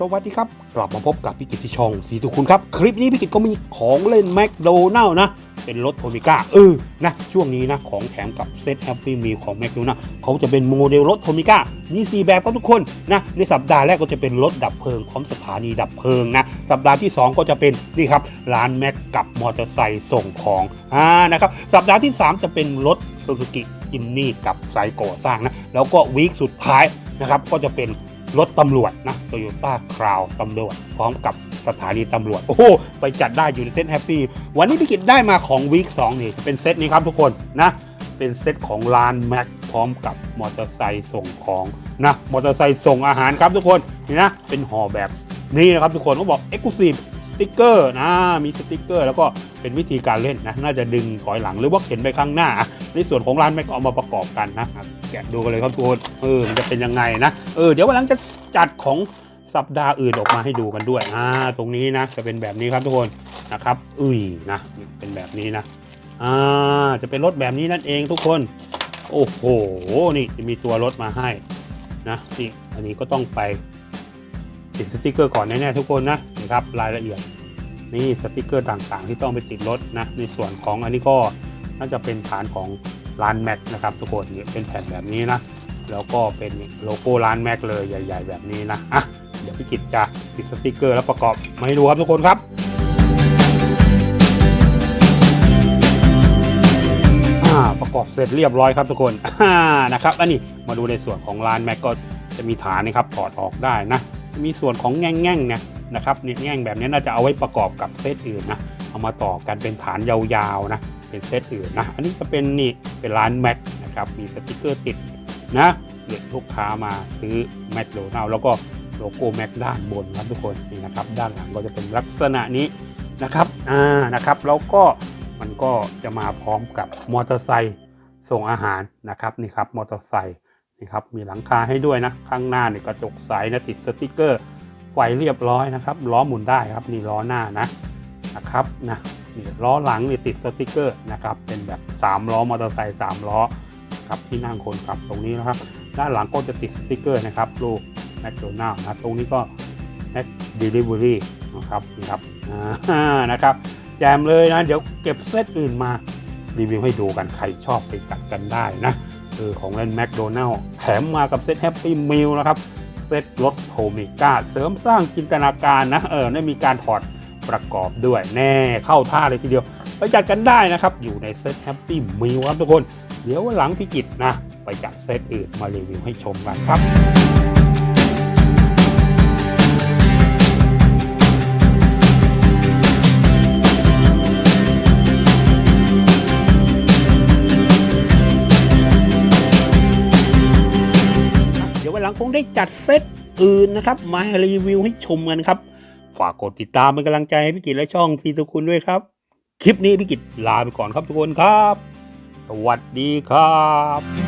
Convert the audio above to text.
สวัสดีครับ กลับมาพบกับพี่กิตที่ช่องสีทุกคุณครับ คลิปนี้พี่กิตก็มีของเล่นแมคโดนัลนะ เป็นรถโทมิก้าเออนะ ช่วงนี้นะ ของแถมกับเซตแฮปปี้มีของแมคโดนัลเขาจะเป็นโมเดลรถโทมิก้ามี4แบบครับทุกคนนะ ในสัปดาห์แรกก็จะเป็นรถดับเพลิงพร้อมสถานีดับเพลิงนะ สัปดาห์ที่ 2 ก็จะเป็นนี่ครับร้านแม็กกับมอเตอร์ไซค์ส่งของอ่านะครับสัปดาห์ที่ 3 จะเป็นรถซูซูกิจิมนี่กับไซต์ก่สร้างนะแล้วก็วีคสุดท้ายนะครับก็จะเป็น รถตำรวจนะโตโยต้าคราวตำรวจ พร้อมกับสถานีตำรวจ โอ้โห ไปจัดได้อยู่ในเซตแฮปปี้วันนี้พี่กิจได้มาของวีคสองนี่เป็นเซตนี้ครับทุกคนนะเป็นเซตของลานแม็กพร้อมกับมอเตอร์ไซค์ส่งของนะมอเตอร์ไซค์ส่งอาหารครับทุกคนนี่นะเป็นห่อแบบนี้นะครับทุกคนเขาบอกเอ็กซ์คลูซีฟ ติ๊กเกอร์นะมีสติ๊กเกอร์ แล้วก็เป็นวิธีการเล่นนะน่าจะดึงถอยหลังหรือว่าเข็นไปข้างหน้า ในส่วนของร้านแม็กก็เอามาประกอบกันนะแกะดูกันเลยครับทุกคนเออมันจะเป็นยังไงนะเออเดี๋ยววันหลังจะจัดของสัปดาห์อื่นออกมาให้ดูกันด้วยอ่าตรงนี้นะจะเป็นแบบนี้ครับทุกคนนะครับอุ้ยนะเป็นแบบนี้นะอ่าจะเป็นรถแบบนี้นั่นเองทุกคน โอ้โหนี่จะมีตัวรถมาให้นะนี่อันนี้ก็ต้องไป ติดสติกเกอร์ก่อนแน่ๆทุกคนนะนี่ครับรายละเอียดนี่สติกเกอร์ต่างๆ ที่ต้องไปติดรถนะในส่วนของอันนี้ก็น่าจะเป็นฐานของร้านแม็กนะครับทุกคนนี่เป็นแผ่นแบบนี้นะแล้วก็เป็นโลโก้ร้านแม็กเลยใหญ่ ๆ แบบนี้นะอะเดี๋ยวพี่กิจจะติดสติกเกอร์แล้วประกอบมาให้ดูครับทุกคนครับอ่าประกอบเสร็จเรียบร้อยครับทุกคนนะครับอันนี้มาดูในส่วนของร้านแม็กก็จะมีฐานนะครับถอดออกได้นะ มีส่วนของแง่งๆเนี่ยนะครับเนี่ยแง่งแบบนี้น่าจะเอาไว้ประกอบกับเซตอื่นนะเอามาต่อกันเป็นฐานยาวๆนะเป็นเซตอื่นนะอันนี้จะเป็นนี่เป็นร้านแม็กนะครับมีสติกเกอร์ติดนะเด็กลูกค้ามาซื้อแมคโดนัลแล้วก็โลโก้แม็กด้านบนครับทุกคนนี่นะครับด้านหลังก็จะเป็นลักษณะนี้นะครับอ่านะครับแล้วก็มันก็จะมาพร้อมกับมอเตอร์ไซค์ส่งอาหารนะครับนี่ครับมอเตอร์ไซค์ นี่ครับมีหลังคาให้ด้วยนะข้างหน้าเนี่ยกระจกใสนะติดสติกเกอร์ไฟเรียบร้อยนะครับล้อหมุนได้ครับนี่ล้อหน้านะนะครับนะนี่ล้อหลังนี่ติดสติกเกอร์นะครับเป็นแบบ 3 ล้อมอเตอร์ไซค์3ล้อครับที่นั่งคนขับตรงนี้นะครับ ด้านหลังก็จะติดสติกเกอร์นะครับรูปแมคโดนัลล์นะตรงนี้ก็แมคเดลิเวอรี่นะครับนี่ครับอ่านะครับ แจมเลยนะ เดี๋ยวเก็บเซตอื่นมารีวิวให้ดูกันใครชอบไปจัดกันได้นะ คือของเล่นแมคโดนัลล์แถมมากับเซตแฮปปี้มิลนะครับ เซตรถโฮมิก้าเสริมสร้างจินตนาการนะ เออได้มีการถอดประกอบด้วยแน่เข้าท่าเลยทีเดียว ไปจัดกันได้นะครับ อยู่ในเซตแฮปปี้มิลครับทุกคน เดี๋ยวหลังพิกิจนะ ไปจัดเซตอื่นมารีวิวให้ชมกันครับ หลังคงได้จัดเซตอื่นนะครับ มาให้รีวิวให้ชมกันครับ ฝากกดติดตามเป็นกำลังใจให้พี่กิตและช่องซีสุคุณด้วยครับ คลิปนี้พี่กิตลาไปก่อนครับทุกคนครับ สวัสดีครับ